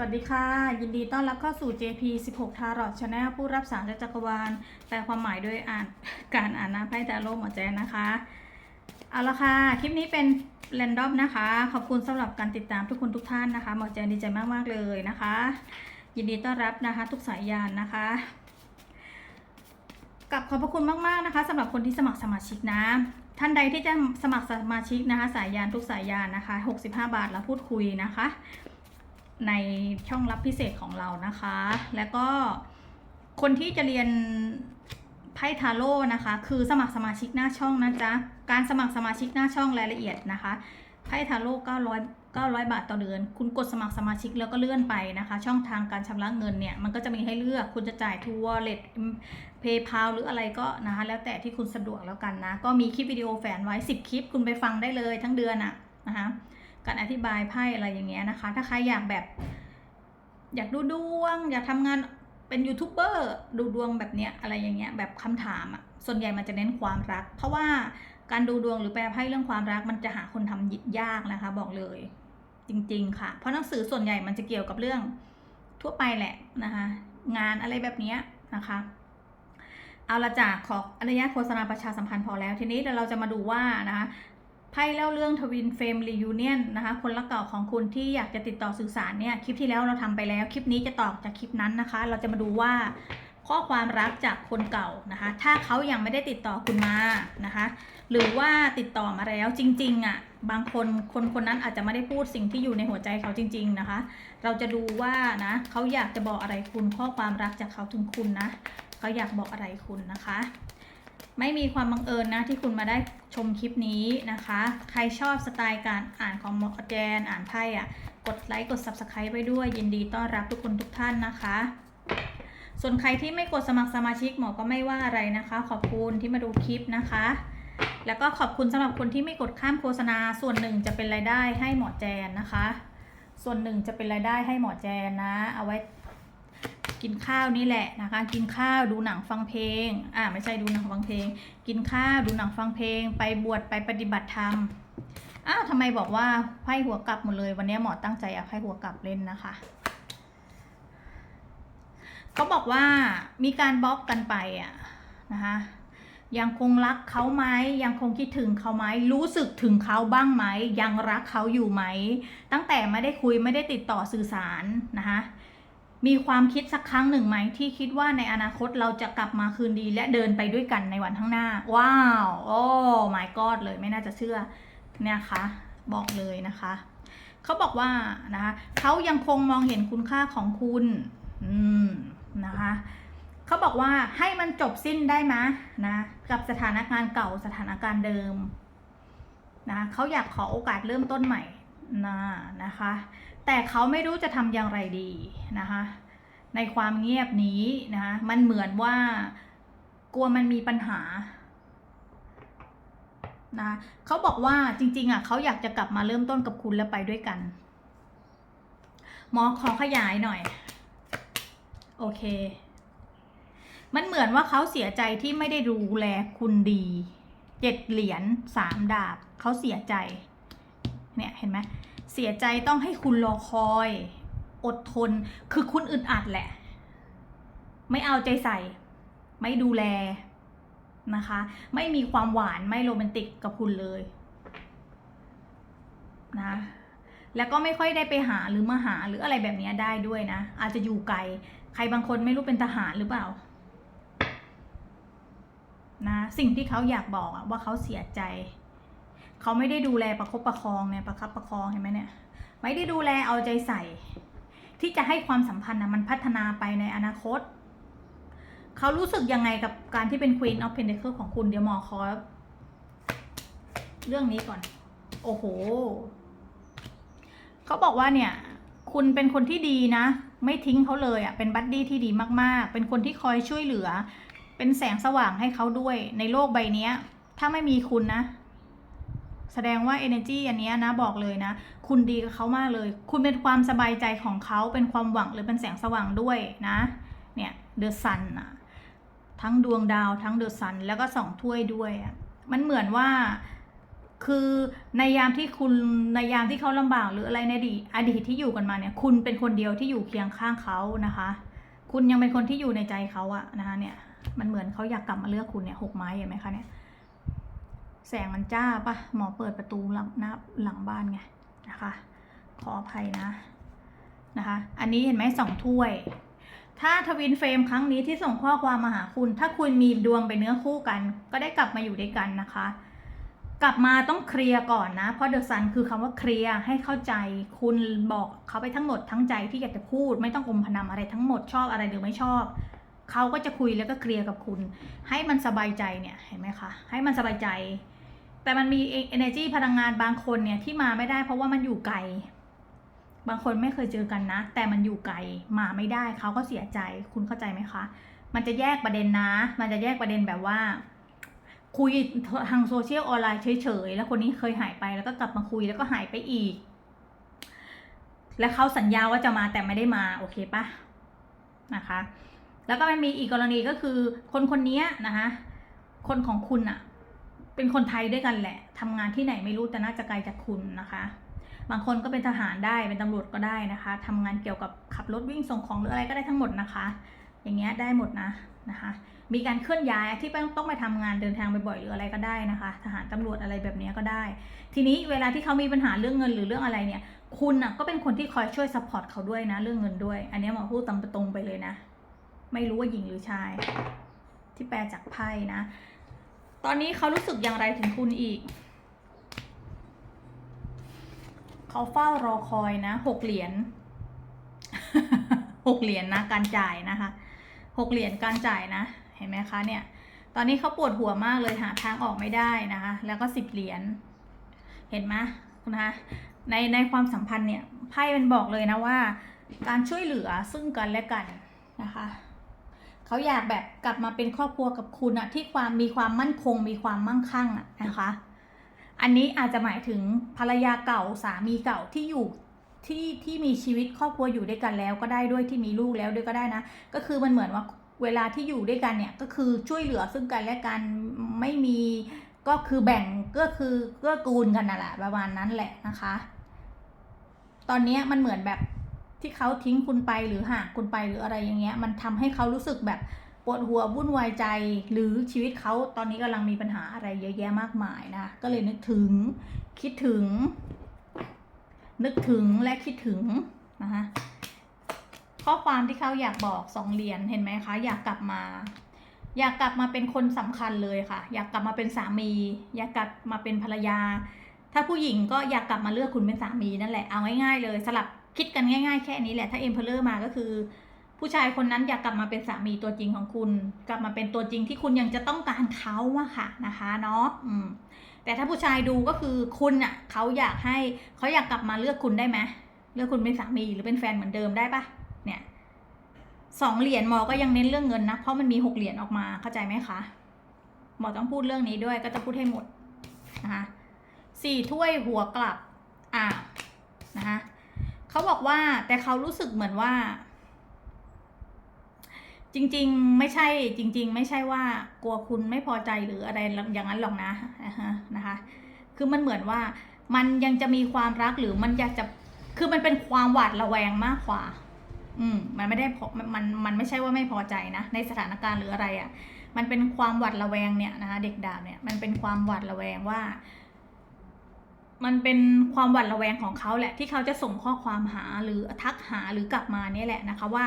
สวัสดีค่ะ ยินดีต้อนรับเข้าสู่ JP 16 Tarot Channel ผู้รับสารจากจักรวาลแปลความหมายโดยอ่านการอ่านน้ำไพ่แต่โลกหมอแจนนะคะ เอาละค่ะ คลิปนี้เป็น r รนดอมนะคะ ขอบคุณสำหรับการติดตามทุกคนทุกท่านนะคะ หมอแจนดีใจมาก ๆ เลยนะคะ ยินดีต้อนรับนะคะ ทุกสายยานนะคะกับขอบพระคุณมากๆนะคะสำหรับคนที่สมัครสมาชิกนะท่านใดที่จะสมัครสมาชิกนะคะ สายยานทุกสายยานนะคะ 65 บาทแล้วพูดคุยนะคะ ในช่องลับพิเศษของเรานะคะ แล้วก็คนที่จะเรียนไพ่ทาโร่นะคะ คือสมัครสมาชิกหน้าช่องนะจ๊ะ การสมัครสมาชิกหน้าช่องรายละเอียดนะคะไพ่ทาโร่900 900 บาทต่อเดือน คุณกดสมัครสมาชิกแล้วก็เลื่อนไปนะคะ ช่องทางการชำระเงินเนี่ย มันก็จะมีให้เลือก คุณจะจ่ายทัวร์เลทเพย์พาหรืออะไรก็นะคะ แล้วแต่ที่คุณสะดวกแล้วกันนะ ก็มีคลิปวิดีโอแฝนไว้ 10 คลิป คุณไปฟังได้เลยทั้งเดือนอะนะคะ การอธิบายไพ่อะไรอย่างเงี้ยนะคะ ถ้าใครอยากแบบอยากดูดวง อยากทำงานเป็นยูทูบเบอร์ดูดวงแบบเนี้ยอะไรอย่างเงี้ยแบบคำถามอะส่วนใหญ่มันจะเน้นความรัก เพราะว่าการดูดวงหรือแปลไพ่เรื่องความรักมันจะหาคนทำยิยากนะคะ บอกเลยจริง ๆ ค่ะ เพราะหนังสือส่วนใหญ่มันจะเกี่ยวกับเรื่องทั่วไปแหละนะคะ งานอะไรแบบเนี้ยนะคะ เอาละจากขออนุญาตโฆษณาประชาสัมพันธ์พอแล้ว ทีนี้เดี๋ยวเราจะมาดูว่านะคะ ไพ่เล่าเรื่องทวินเฟมรียูเนียนนะคะ คนรักเก่าของคุณที่อยากจะติดต่อสื่อสารเนี่ย คลิปที่แล้วเราทำไปแล้ว คลิปนี้จะต่อจากคลิปนั้นนะคะ เราจะมาดูว่า ข้อความรักจากคนเก่านะคะ ถ้าเขายังไม่ได้ติดต่อคุณมานะคะ หรือว่าติดต่อมาแล้วจริงๆอะ บางคนคนคนนั้นอาจจะไม่ได้พูดสิ่งที่อยู่ในหัวใจเขาจริง ๆนะคะ เราจะดูว่านะเขาอยากจะบอกอะไรคุณข้อความรักจากเขาถึงคุณนะเขาอยากบอกอะไรคุณนะคะ ไม่มีความบังเอิญนะที่คุณมาได้ชมคลิปนี้นะคะ ใครชอบสไตล์การอ่านของหมอแจนอ่านไพ่อะ กดไลค์กด Subscribe ไปด้วย ยินดีต้อนรับทุกคนทุกท่านนะคะ ส่วนใครที่ไม่กดสมัครสมาชิกหมอก็ไม่ว่าอะไรนะคะ ขอบคุณที่มาดูคลิปนะคะ แล้วก็ขอบคุณสำหรับคนที่ไม่กดข้ามโฆษณา ส่วนหนึ่งจะเป็นรายได้ให้หมอแจนนะคะ ส่วนหนึ่งจะเป็นรายได้ให้หมอแจนนะ เอาไว้ กินข้าวนี่แหละนะคะ กินข้าวดูหนังฟังเพลง อ่าไม่ใช่ดูหนังฟังเพลง กินข้าวดูหนังฟังเพลง ไปบวชไปปฏิบัติธรรมอ้าวทำไมบอกว่าไพ่หัวกลับหมดเลย วันนี้หมอตั้งใจเอาไพ่หัวกลับเล่นนะคะเขาบอกว่ามีการบล็อกกันไปอะนะคะยังคงรักเขาไหมยังคงคิดถึงเขาไหมรู้สึกถึงเขาบ้างไหมยังรักเขาอยู่ไหม ตั้งแต่ไม่ได้คุยไม่ได้ติดต่อสื่อสารนะคะ มีความคิดสักครั้งหนึ่งไหมที่คิดว่าในอนาคตเราจะกลับมาคืนดีและเดินไปด้วยกันในวันข้างหน้า ว้าวโอ้ my god เลยไม่น่าจะเชื่อเนี่ยคะบอกเลยนะคะเขาบอกว่านะคะเขายังคงมองเห็นคุณค่าของคุณอืมนะคะเขาบอกว่าให้มันจบสิ้นได้ไหมนะกับสถานการณ์เก่าสถานการณ์เดิมนะเขาอยากขอโอกาสเริ่มต้นใหม่ นะนะคะ แต่เขาไม่รู้จะทำอย่างไรดีนะคะ ในความเงียบนี้นะคะมันเหมือนว่ากลัวมันมีปัญหานะเขาบอกว่าจริงๆอะเขาอยากจะกลับมาเริ่มต้นกับคุณแล้วไปด้วยกัน หมอขอขยายหน่อย โอเค มันเหมือนว่าเขาเสียใจที่ไม่ได้ดูแลคุณดีเจ็ดเหรียญสามดาบเขาเสียใจ เนี่ยเห็นไหมเสียใจต้องให้คุณรอคอย อดทน คือคุณอึดอัดแหละ ไม่เอาใจใส่ ไม่ดูแลนะคะ ไม่มีความหวานไม่โรแมนติกกับคุณเลยนะแล้วก็ไม่ค่อยได้ไปหาหรือมาหาหรืออะไรแบบนี้ได้ด้วยนะ อาจจะอยู่ไกล ใครบางคนไม่รู้เป็นทหารหรือเปล่านะสิ่งที่เขาอยากบอกว่าเขาเสียใจ เขาไม่ได้ดูแลประคบประคองเนี่ยประคับประคองเห็นไหมเนี่ย ไม่ได้ดูแลเอาใจใส่ ที่จะให้ความสัมพันธ์นะมันพัฒนาไปในอนาคต เขารู้สึกยังไงกับการที่เป็น Queen of Pentacles ของคุณเดี๋ยวหมอขอเรื่องนี้ก่อน โอ้โห เขาบอกว่าเนี่ย คุณเป็นคนที่ดีนะ ไม่ทิ้งเขาเลยอะ่ะ เป็นบัดดี้ที่ดีมากๆ เป็นคนที่คอยช่วยเหลือ เป็นแสงสว่างให้เขาด้วยในโลกใบนี้ถ้าไม่มีคุณนะ แสดงว่า energy อันนี้นะบอกเลยนะ คุณดีกับเขามากเลย คุณเป็นความสบายใจของเขาเป็นความหวังหรือเป็นแสงสว่างด้วยนะ เนี่ย the sun อะทั้งดวงดาวทั้ง the sun แล้วก็สองถ้วยด้วยอะมันเหมือนว่าคือในยามที่คุณในยามที่เขาลำบากหรืออะไรในอดีตอดีตที่อยู่กันมาเนี่ย คุณเป็นคนเดียวที่อยู่เคียงข้างเขานะคะ คุณยังเป็นคนที่อยู่ในใจเขาอะนะคะเนี่ยมันเหมือนเขาอยากกลับมาเลือกคุณเนี่ยหกไม้เห็นไหมคะเนี่ย แสงมันจ้าปะหมอเปิดประตูหลังหน้าหลังบ้านไงนะคะ ขออภัยนะนะคะ อันนี้เห็นไหมสองถ้วย ถ้าทวินเฟรมครั้งนี้ที่ส่งข้อความมาหาคุณ ถ้าคุณมีดวงเป็นเนื้อคู่กัน ก็ได้กลับมาอยู่ด้วยกันนะคะ กลับมาต้องเคลียร์ก่อนนะ เพราะเดอะซันคือคำว่าเคลียร์ให้เข้าใจ คุณบอกเขาไปทั้งหมดทั้งใจที่อยากจะพูด ไม่ต้องอมพนำอะไรทั้งหมดชอบอะไรหรือไม่ชอบเขาก็จะคุยแล้วก็เคลียร์กับคุณ ให้มันสบายใจเนี่ยเห็นไหมคะให้มันสบายใจ แต่มันมี energy พลังงานบางคนเนี่ยที่มาไม่ได้ เพราะว่ามันอยู่ไกล บางคนไม่เคยเจอกันนะ แต่มันอยู่ไกลมาไม่ได้เขาก็เสียใจคุณเข้าใจไหมคะ มันจะแยกประเด็นนะ มันจะแยกประเด็นแบบว่า คุยทางโซเชียลออนไลน์เฉยๆแล้วคนนี้เคยหายไปแล้วก็กลับมาคุยแล้วก็หายไปอีก แล้วเขาสัญญาว่าจะมาแต่ไม่ได้มาโอเคปะนะคะ แล้วก็มันมีอีกกรณีก็คือ คนคนนี้นะคะคนของคุณอะ เป็นคนไทยด้วยกันแหละทำงานที่ไหนไม่รู้แต่น่าจะไกลจากคุณนะคะ บางคนก็เป็นทหารได้เป็นตำรวจก็ได้นะคะทำงานเกี่ยวกับขับรถวิ่งส่งของหรืออะไรก็ได้ทั้งหมดนะคะ อย่างเงี้ยได้หมดนะนะคะ มีการเคลื่อนย้ายที่ต้องไปทำงานเดินทางบ่อยๆหรืออะไรก็ได้นะคะ ทหารตำรวจอะไรแบบเนี้ยก็ได้ ทีนี้เวลาที่เขามีปัญหาเรื่องเงินหรือเรื่องอะไรเนี่ย คุณอะก็เป็นคนที่คอยช่วยซัพพอร์ตเขาด้วยนะเรื่องเงินด้วย อันนี้หมอพูดตรงๆไปเลยนะ ไม่รู้ว่าหญิงหรือชายที่แปลจากไพ่นะ อนนี้เขารู้สึกอย่างไรถึงคุณอีก เขาเฝ้ารอคอยนะหกเหรียญหกเหรียญนะการจ่ายนะคะหกเหรียญการจ่ายนะ เห็นไหมคะเนี่ย ตอนนี้เขาปวดหัวมากเลยหาทางออกไม่ได้นะคะ แล้วก็สิบเหรียญเห็นไหมนะคะในในความสัมพันธ์เนี่ยไพ่มันบอกเลยนะว่า การช่วยเหลือซึ่งกันและกันนะคะ เขาอยากแบบกลับมาเป็นครอบครัวกับคุณอะที่ความมีความมั่นคง มีความมั่งคั่งอะนะคะ อันนี้อาจจะหมายถึงภรรยาเก่าสามีเก่าที่อยู่ที่ที่มีชีวิตครอบครัวอยู่ด้วยกันแล้วก็ได้ด้วยที่มีลูกแล้วด้วยก็ได้นะ ก็คือมันเหมือนว่าเวลาที่อยู่ด้วยกันเนี่ยก็คือช่วยเหลือซึ่งกันและกันไม่มีก็คือแบ่งก็คือเกื้อกูลกันน่ะแหละประมาณนั้นแหละนะคะ ตอนนี้มันเหมือนแบบ ที่เขาทิ้งคุณไปหรือห่างคุณไปหรืออะไรอย่างเงี้ย มันทำให้เขารู้สึกแบบปวดหัววุ่นวายใจ หรือชีวิตเขาตอนนี้กำลังมีปัญหาอะไรเยอะแยะมากมายนะก็เลยนึกถึงคิดถึง นึกถึงและคิดถึงนะคะข้อความที่เขาอยากบอกสองเหรียญเห็นไหมคะอยากกลับมา อยากกลับมาเป็นคนสำคัญเลยค่ะ อยากกลับมาเป็นสามี อยากกลับมาเป็นภรรยา ถ้าผู้หญิงก็อยากกลับมาเลือกคุณเป็นสามีนั่นแหละเอาง่ายๆเลยสลับ คิดกันง่ายๆ แค่นี้แหละถ้าเอ็มเพลเลอร์มาก็คือ ผู้ชายคนนั้นอยากกลับมาเป็นสามีตัวจริงของคุณ กลับมาเป็นตัวจริงที่คุณยังจะต้องการเขาอะค่ะนะคะเนาะอืมแต่ถ้าผู้ชายดูก็คือคุณอะเขาอยากให้เขาอยากกลับมาเลือกคุณได้ไหมเลือกคุณเป็นสามีหรือเป็นแฟนเหมือนเดิมได้ปะเนี่ยสองเหรียญหมอก็ยังเน้นเรื่องเงินนะเพราะมันมีหกเหรียญออกมาเข้าใจไหมคะหมอต้องพูดเรื่องนี้ด้วยก็จะพูดให้หมดนะคะสี่ถ้วยหัวกลับอ่านะคะเขา บอกว่า แต่เขารู้สึกเหมือนว่า จริง ๆ ไม่ใช่ จริง ๆ ไม่ใช่ว่ากลัวคุณไม่พอใจหรืออะไรอย่างนั้นหรอกนะนะคะ คือมันเหมือนว่า มันยังจะมีความรักหรือมันอยากจะคือมันเป็นความหวาดระแวงมากกว่า อืม มันไม่ได้พอมันมันมันไม่ใช่ว่าไม่พอใจนะ ในสถานการณ์หรืออะไรอะ่ะ มันเป็นความหวาดระแวงเนี่ยนะคะเด็กดาบเนี่ย มันเป็นความหวาดระแวงว่า มันเป็นความหวาดระแวงของเขาแหละที่เขาจะส่งข้อความหาหรือทักหาหรือกลับมาเนี่ยแหละนะคะว่า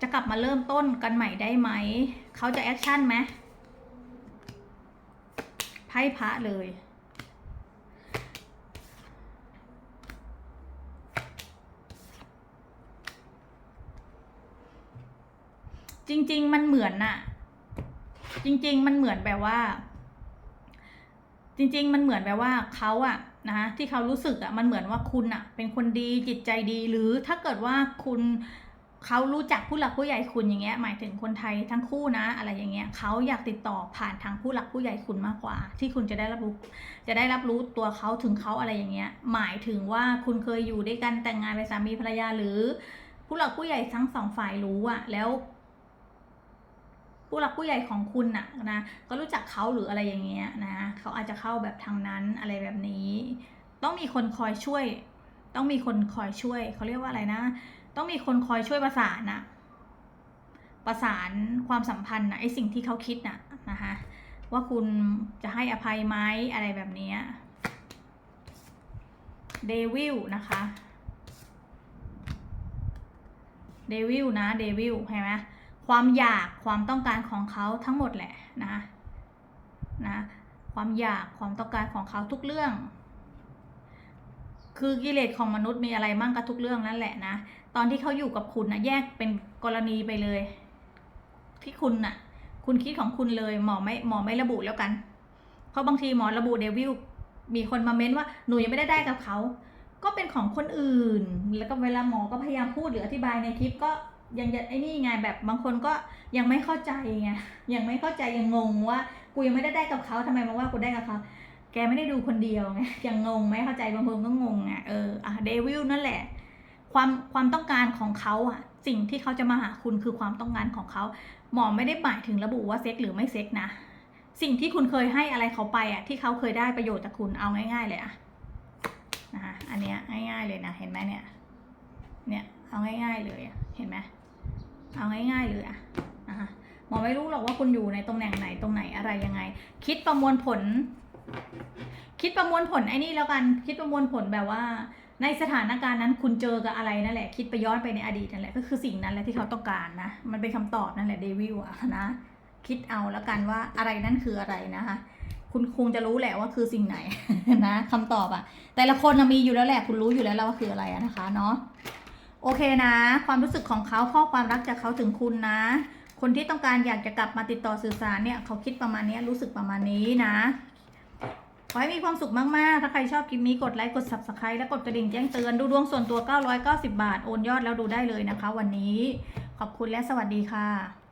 จะกลับมาเริ่มต้นกันใหม่ได้ไหม เขาจะแอคชั่นไหมไพ่พระเลย จริง ๆ มันเหมือนน่ะ จริง ๆ มันเหมือนแบบว่า จริง ๆ มันเหมือนแบบว่าเขาอะ นะที่เขารู้สึกอะมันเหมือนว่าคุณอะเป็นคนดีจิตใจดีหรือถ้าเกิดว่าคุณเขารู้จักผู้หลักผู้ใหญ่คุณอย่างเงี้ยหมายถึงคนไทยทั้งคู่นะ อะไรอย่างเงี้ยเขาอยากติดต่อผ่านทางผู้หลักผู้ใหญ่คุณมากกว่า ที่คุณจะได้รับรู้จะได้รับรู้ตัวเขาถึงเขาอะไรอย่างเงี้ยหมายถึงว่าคุณเคยอยู่ด้วยกันแต่งงานเป็นสามีภรรยาหรือ ผู้หลักผู้ใหญ่ทั้งสองฝ่ายรู้อะแล้ว ผู้หลักผู้ใหญ่ของคุณน่ะนะก็รู้จักเขาหรืออะไรอย่างเงี้ยนะเขาอาจจะเข้าแบบทางนั้นอะไรแบบนี้ ต้องมีคนคอยช่วย ต้องมีคนคอยช่วยเขาเรียกว่าอะไรนะ ต้องมีคนคอยช่วยประสานน่ะประสานความสัมพันธ์นะไอสิ่งที่เขาคิดน่ะนะคะว่าคุณจะให้อภัยไหมอะไรแบบนี้เดวิลนะคะเดวิลนะเดวิลเห็นไหม ความอยากความต้องการของเขาทั้งหมดแหละนะนะความอยากความต้องการของเขาทุกเรื่อง คือกิเลสของมนุษย์มีอะไรมั่งกับทุกเรื่องนั่นแหละนะตอนที่เขาอยู่กับคุณนะแยกเป็นกรณีไปเลย ที่คุณน่ะ คุณคิดของคุณเลยหมอไม่หมอไม่ระบุแล้วกัน เพราะบางทีหมอระบุเดวิลมีคนมาเม้นว่าหนูยังไม่ได้ได้กับเขาก็เป็นของคนอื่น แล้วก็เวลาหมอก็พยายามพูดหรืออธิบายในคลิปก็ ยังจะไอ้นี่ไงแบบบางคนก็ยังไม่เข้าใจไงยังไม่เข้าใจยังงงว่ากูยังไม่ได้ได้กับเขาทำไมมาว่ากูได้กับเขาแกไม่ได้ดูคนเดียวไงยังงงไม่เข้าใจบางคนก็งงอะเอออะเดวิลนั่นแหละ ความความต้องการของเขาอะ สิ่งที่เขาจะมาหาคุณคือความต้องการของเขาหมอไม่ได้หมายถึงระบุว่าเซ็กหรือไม่เซ็กนะสิ่งที่คุณเคยให้อะไรเขาไปอะที่เขาเคยได้ประโยชน์จากคุณเอาง่าย ๆ เลยอะนะคะอันเนี้ยง่าย ๆเลยนะเห็นไหมเนี่ยเนี่ยเอาง่าย ๆเลยอะเห็นไหม เอาง่ายๆเลยอะนะคะหมอไม่รู้หรอกว่าคุณอยู่ในตำแหน่งไหนตรงไหนอะไรยังไง คิดประมวลผล คิดประมวลผลไอ้นี่แล้วกัน คิดประมวลผลแบบว่า ในสถานการณ์นั้นคุณเจอกับอะไรนั่นแหละ คิดไปย้อนไปในอดีตนั่นแหละก็คือสิ่งนั้นแหละที่เขาต้องการนะ มันเป็นคำตอบนั่นแหละเดวิลอะนะ คิดเอาแล้วกันว่าอะไรนั่นคืออะไรนะคะคุณคงจะรู้แหละว่าคือสิ่งไหนนะคำตอบอะแต่ละคนมีอยู่แล้วแหละคุณรู้อยู่แล้วแล้วว่าคืออะไรนะคะเนาะ โอเคนะ ความรู้สึกของเขาข้อความรักจากเขาถึงคุณนะ คนที่ต้องการอยากจะกลับมาติดต่อสื่อสารเนี่ยเขาคิดประมาณนี้รู้สึกประมาณนี้นะขอให้มีความสุขมาก ๆ ถ้าใครชอบคลิปนี้กดไลค์ กด subscribe และกดกระดิ่งแจ้งเตือน ดูดวงส่วนตัว 990 บาท โอนยอดแล้วดูได้เลยนะคะ วันนี้ ขอบคุณและสวัสดีค่ะ